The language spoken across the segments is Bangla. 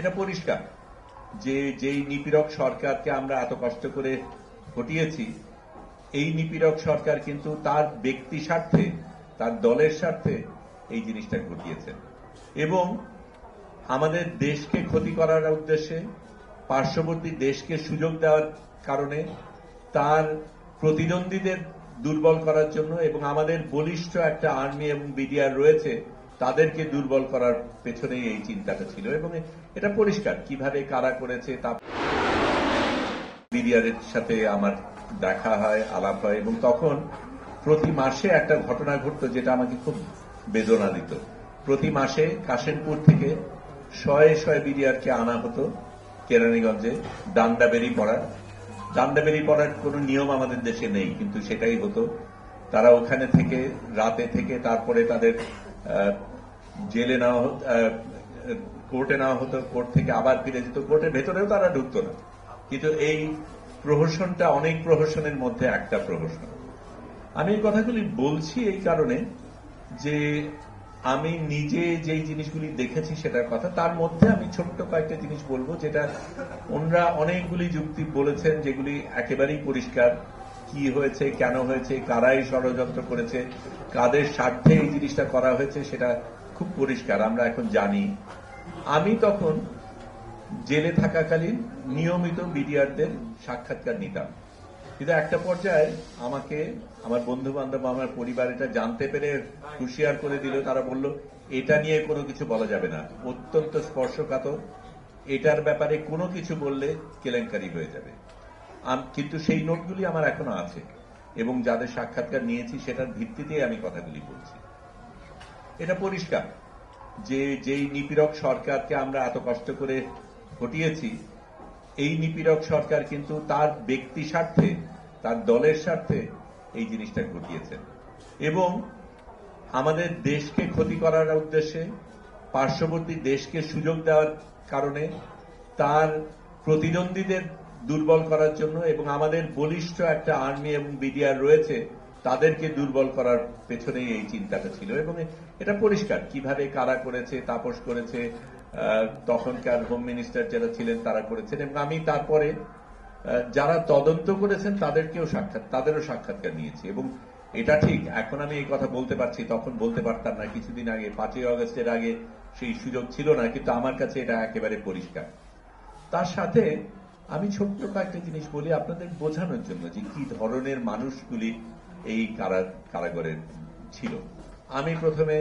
এটা পরিষ্কার। যে, যেই নিপীড়ক সরকারকে আমরা এত কষ্ট করে হটিয়েছি এই নিপীড়ক সরকার কিন্তু তার ব্যক্তি স্বার্থে, তার দলের স্বার্থে এই জিনিসটা ঘটিয়েছেন। এবং আমাদের দেশকে ক্ষতি করার উদ্দেশ্যে, পার্শ্ববর্তী দেশকে সুযোগ দেওয়ার কারণে তার প্রতিদ্বন্দ্বীদের দুর্বল করার জন্য এবং আমাদের বলিষ্ঠ একটা আর্মি এবং বিডিআর রয়েছে তাদেরকে দুর্বল করার পেছনেই এই চিন্তাটা ছিল এবং এটা পরিষ্কার। কীভাবে কারা করেছে তা বিডিআর সাথে আমার দেখা হয়, আলাপ হয় এবং তখন প্রতি মাসে একটা ঘটনা ঘটতো যেটা আমাকে খুব বেদনা দিত। প্রতি মাসে কাশেমপুর থেকে শয়ে শয়ে বিডিআরকে আনা হতো কেরানীগঞ্জে ডান্ডা বেরি পড়ার। ডান্ডা বেরি পড়ার কোনো নিয়ম আমাদের দেশে নেই, কিন্তু সেটাই হতো। তারা ওখানে থেকে, রাতে থেকে তারপরে তাদের জেলে নেওয়া হতো কোর্টে নেওয়া হতো, কোর্ট থেকে আবার ফিরে যেত। কোর্টের ভেতরেও তারা ঢুকতো না। কিন্তু এই প্রহসনটা অনেক প্রহসনের মধ্যে একটা প্রহসন। আমি এই কথাগুলি বলছি এই কারণে যে আমি নিজে যেই জিনিসগুলি দেখেছি সেটার কথা, তার মধ্যে আমি ছোট্ট কয়েকটা জিনিস বলব, যেটা ওনারা অনেকগুলি যুক্তি বলেছেন যেগুলি একেবারেই পরিষ্কার। কি হয়েছে, কেন হয়েছে, কারাই ষড়যন্ত্র করেছে, কাদের স্বার্থে এই জিনিসটা করা হয়েছে সেটা খুব পরিষ্কার, আমরা এখন জানি। আমি তখন জেলে থাকাকালীন নিয়মিত বিডিআরদের সাক্ষাৎকার নিতাম। কিন্তু একটা পর্যায়ে আমাকে আমার বন্ধু বান্ধব আমার পরিবার এটা জানতে পেরে হুশিয়ার করে দিল। তারা বলল, এটা নিয়ে কোনো কিছু বলা যাবে না। অত্যন্ত স্পর্শকাতর। এটার ব্যাপারে কোনো কিছু বললে কেলেঙ্কারি হয়ে যাবে। কিন্তু সেই নোটগুলি আমার এখনও আছে এবং যাদের সাক্ষাৎকার নিয়েছি সেটার ভিত্তিতেই আমি কথাগুলি বলছি। এটা পরিষ্কার। যে, যেই নিপীড়ক সরকারকে আমরা এত কষ্ট করে হটিয়েছি এই নিপীড়ক সরকার কিন্তু তার ব্যক্তি স্বার্থে, তার দলের স্বার্থে এই জিনিসটা ঘটিয়েছেন এবং আমাদের দেশকে ক্ষতি করার উদ্দেশ্যে, পার্শ্ববর্তী দেশকে সুযোগ দেওয়ার কারণে তার প্রতিদ্বন্দ্বীদের দুর্বল করার জন্য এবং আমাদের বলিষ্ঠ একটা আর্মি এবং বিডিআর রয়েছে তাদেরকে দুর্বল করার পেছনেই এই চিন্তাটা ছিল এবং এটা পরিষ্কার। কীভাবে কারা করেছে, তাপস করেছে তখনকার হোম মিনিস্টার যারা ছিলেন তারা করেছেন এবং আমি তারপরে যারা তদন্ত করেছেন তাদেরকেও সাক্ষাৎ তাদেরও সাক্ষাৎকার নিয়েছি এবং এটা ঠিক, এখন আমি এই কথা বলতে পারছি, তখন বলতে পারতাম না, কিছুদিন আগে, পাঁচই আগস্টের আগে সেই সুযোগ ছিল না, কিন্তু আমার কাছে এটা একেবারে পরিষ্কার। তার সাথে আমি ছোট্ট কয়েকটা জিনিস বলি আপনাদের বোঝানোর জন্য যে কি ধরনের মানুষগুলি এই কারা কারাগারে ছিল। আমি প্রথমে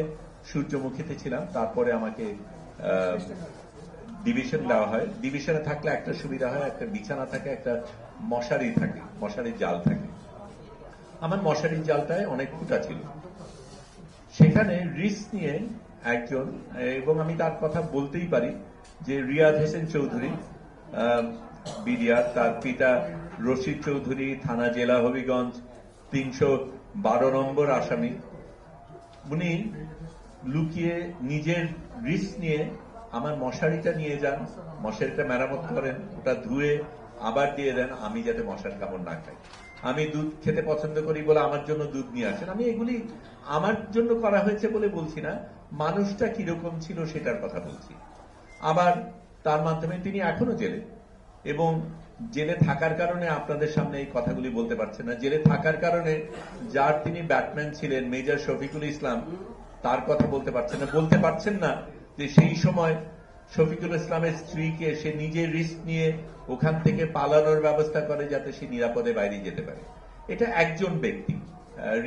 সূর্যমুখীতে ছিলাম তারপরে আমাকে ডিভিশন দেওয়া হয়। ডিভিশনে থাকলে একটা সুবিধা হয় একটা বিছানা থাকে একটা মশারি থাকে মশারির জাল থাকে। আমার মশারির জালটায় অনেক ফুটা ছিল। সেখানে রিস্ক নিয়ে একজন এবং আমি তার কথা বলতেই পারি যে রিয়াদ হোসেন চৌধুরী বিডিআর তার পিতা রশিদ চৌধুরী থানা জেলা হবিগঞ্জ তিনশো বারো নম্বর আসামি। উনি লুকিয়ে নিজের রিস্ক নিয়ে আমার মশারিটা নিয়ে যান। মশারিটা মেরামত করেন, ওটা ধুয়ে আবার দিয়ে দেন, আমি যাতে মশার কামড় না খাই। আমি দুধ খেতে পছন্দ করি বলে আমার জন্য দুধ নিয়ে আসেন। আমি এগুলি আমার জন্য করা হয়েছে বলে বলছি না, মানুষটা কীরকম ছিল সেটার কথা বলছি। আবার তার মাধ্যমে তিনি এখনও জেলে এবং জেলে থাকার কারণে আপনাদের সামনে এই কথাগুলি বলতে পারছেন না। জেলে থাকার কারণে যার তিনি ব্যাটম্যান ছিলেন, মেজর শফিকুল ইসলাম, তার কথা বলতে পারছেন না। বলতে পারছেন না যে সেই সময় শফিকুল ইসলামের স্ত্রীকে সে নিজে রিস্ক নিয়ে ওখান থেকে পালানোর ব্যবস্থা করে যাতে সে নিরাপদে বাইরে যেতে পারে। এটা একজন ব্যক্তি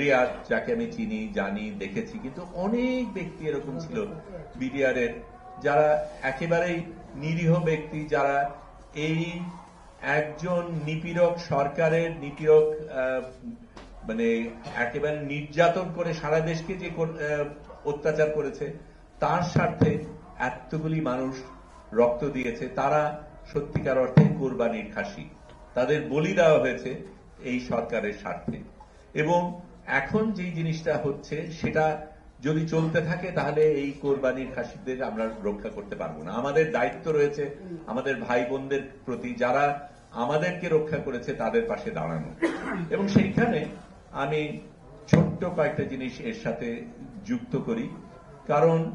রিয়াদ, যাকে আমি চিনি, জানি, দেখেছি, কিন্তু অনেক ব্যক্তি এরকম ছিল বিডিআর এর যারা একেবারেই নিরীহ ব্যক্তি, যারা এই একজন নিপীড়ক সরকারের নিপীড়ক মানে একেবারে নির্যাতন করে সারা দেশকে যে অত্যাচার করেছে, তার স্বার্থে এতগুলি মানুষ রক্ত দিয়েছে, তারা সত্যিকার অর্থে কোরবানির খাসি। তাদের বলি দেওয়া হয়েছে এই সরকারের স্বার্থে। এবং এখন যে জিনিসটা হচ্ছে, সেটা যদি চলতে থাকে, তাহলে এই কোরবানির খাসিদের আমরা রক্ষা করতে পারব না। আমাদের দায়িত্ব রয়েছে, আমাদের ভাই বোনদের প্রতি যারা আমাদেরকে রক্ষা করেছে, তাদের পাশে দাঁড়ানো। এবং সেইখানে আমি ছোট্ট কয়েকটা জিনিস এর সাথে যুক্ত করি। কারণ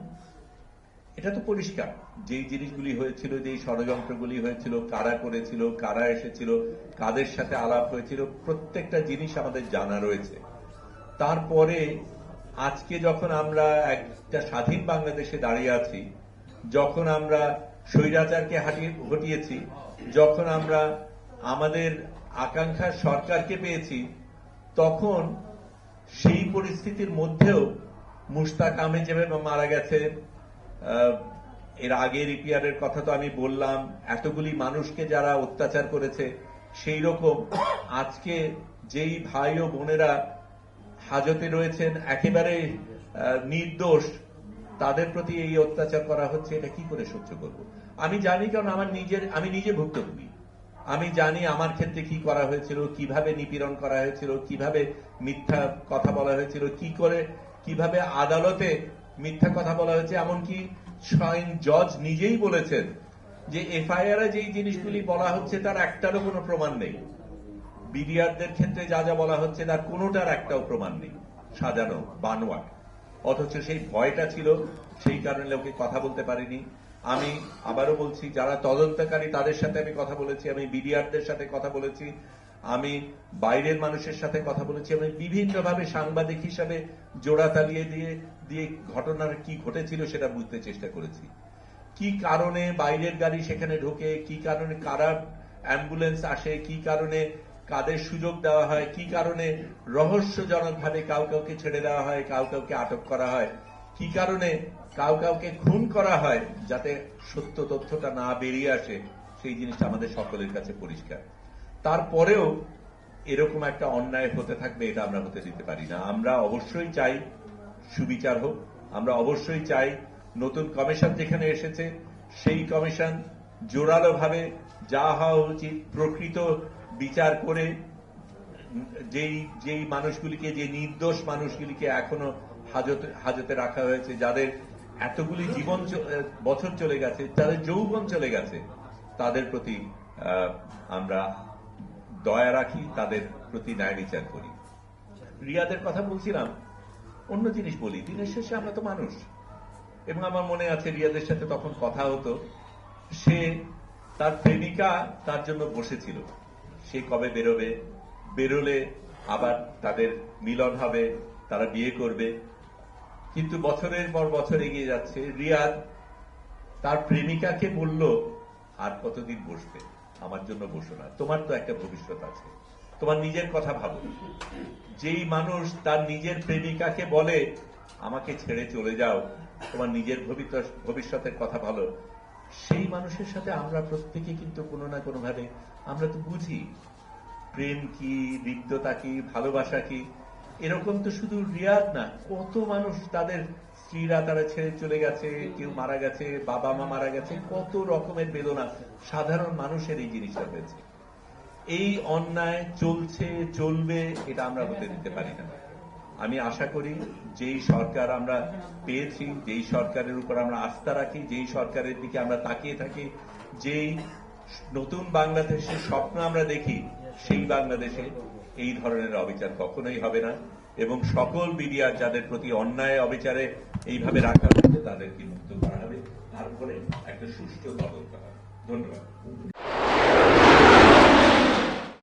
এটা তো পরিষ্কার, যেই জিনিসগুলি হয়েছিল, যেই ষড়যন্ত্রগুলি হয়েছিল, কারা করেছিল, কারা এসেছিল, কাদের সাথে আলাপ হয়েছিল, প্রত্যেকটা জিনিস আমাদের জানা রয়েছে। তারপরে আজকে যখন আমরা একটা স্বাধীন বাংলাদেশে দাঁড়িয়ে আছি, যখন আমরা স্বৈরাচারকে হাটিয়ে হটিয়েছি, যখন আমরা আমাদের আকাঙ্ক্ষার সরকারকে পেয়েছি, তখন সেই পরিস্থিতির মধ্যেও মুস্তাক আহমেদ যেভাবে মারা গেছে এর আগের ইপিআরের কথা তো আমি বললাম, এতগুলি মানুষকে যারা অত্যাচার করেছে, সেই রকম আজকে যেই ভাই ও বোনেরা হাজতে রয়েছেন একেবারে নির্দোষ, তাদের প্রতি এই অত্যাচার করা হচ্ছে, এটা কি করে সহ্য করব? আমি জানি কারণ আমার নিজের, আমি নিজে ভুক্তভোগী। আমি জানি আমার ক্ষেত্রে কি করা হয়েছিল, কীভাবে নিপীড়ন করা হয়েছিল, কীভাবে মিথ্যা কথা বলা হয়েছিল, কি করে, কীভাবে আদালতে মিথ্যা কথা বলা হয়েছে, এমনকি স্বয়ং জজ নিজেই বলেছেন যে এফআইআর যেই জিনিসগুলি বলা হচ্ছে, তার একটারও কোনো প্রমাণ নেই। বিডিআরদের ক্ষেত্রে যা যা বলা হচ্ছে, তার কোনোটার একটাও প্রমাণ নেই। সাজানো, বানোয়াট। অথচ সেই ভয়টা ছিল, সেই কারণে লোকে কথা বলতে পারেনি। আমি আবারও বলছি, যারা তদন্তকারী, তাদের সাথে আমি কথা বলেছি, আমি বিডিআরদের সাথে কথা বলেছি, আমি বাইরের মানুষের সাথে কথা বলেছি, আমি বিভিন্নভাবে সাংবাদিক হিসাবে জোড়া তালিয়ে দিয়ে দিয়ে ঘটনার কি ঘটেছিল সেটা বুঝতে চেষ্টা করেছি। কি কারণে বাইরের গাড়ি সেখানে ঢোকে, কি কারণে কারা অ্যাম্বুলেন্স আসে, কি কারণে কাদের সুযোগ দেওয়া হয়, কি কারণে রহস্যজনকভাবে কাউ কাউকে ছেড়ে দেওয়া হয়, কাউ কাউকে আটক করা হয়, কি কারণে কাউ কাউকে খুন করা হয়, যাতে সত্য তথ্যটা না বেরিয়ে আসে, সেই জিনিসটা আমাদের সকলের কাছে পরিষ্কার। তারপরেও এরকম একটা অন্যায় হতে থাকবে, এটা আমরা হতে দিতে পারি না। আমরা অবশ্যই চাই সুবিচার হোক, আমরা অবশ্যই চাই নতুন কমিশন যেখানে এসেছে, সেই কমিশন জোরালোভাবে যা হওয়া উচিত, প্রকৃত বিচার করে যেই যেই মানুষগুলিকে, যে নির্দোষ মানুষগুলিকে এখনও হাজতে হাজতে রাখা হয়েছে, যাদের এতগুলি জীবন বছর চলে গেছে, যাদের যৌবন চলে গেছে, তাদের প্রতি আমরা দয়া রাখি, তাদের প্রতি ন্যায় বিচার করি। রিয়াদের কথা বলছিলাম, অন্য জিনিস বলি, দিনের শেষে আমরা তো মানুষ। এবং আমার মনে আছে, রিয়াদের সাথে তখন কথা হতো, সে তার প্রেমিকা তার জন্য বসেছিল। সে কবে বেরোবে? বেরোলে আবার তাদের মিলন হবে, তারা বিয়ে করবে। কিন্তু বছরের পর বছর এগিয়ে যাচ্ছে। রিয়াদ তার প্রেমিকাকে বলল, আর কতদিন বসবে? আমার জন্য বসো না। তোমার তো একটা ভবিষ্যৎ আছে। তোমার নিজের কথা ভাবো। যেই মানুষ তার নিজের প্রেমিকাকে বলে, আমাকে ছেড়ে চলে যাও। তোমার নিজের ভবিষ্যতের কথা ভালো। সেই মানুষের সাথে আমরা প্রত্যেকে কিন্তু কোনো না কোনো ভাবে আমরা তো বুঝি, প্রেম কি হৃদ্যতা কি, ভালোবাসা কি, এরকম তো শুধু রিয়াদ না, কত মানুষ তাদের স্ত্রীরা তারা ছেড়ে চলে গেছে, কেউ মারা গেছে, বাবা মা মারা গেছে, কত রকমের বেদনা সাধারণ মানুষের এই জিনিসটা হয়েছে। এই অন্যায় চলছে, চলবে, এটা আমরা হতে দিতে পারি না। আমি আশা করি যেই সরকার আমরা পেয়েছি, যেই সরকারের উপর আমরা আস্থা রাখি, যেই সরকারের দিকে আমরা তাকিয়ে থাকি, যেই নতুন বাংলাদেশের স্বপ্ন আমরা দেখি, সেই বাংলাদেশে এই ধরনের অবিচার কখনোই হবে না এবং সকল মিডিয়ার যাদের প্রতি অন্যায় অবিচারে এইভাবে রাখা হচ্ছে তাদেরকে মুক্ত করা হবে। তারপরে একটা সুষ্ঠু তদন্ত হবে। ধন্যবাদ।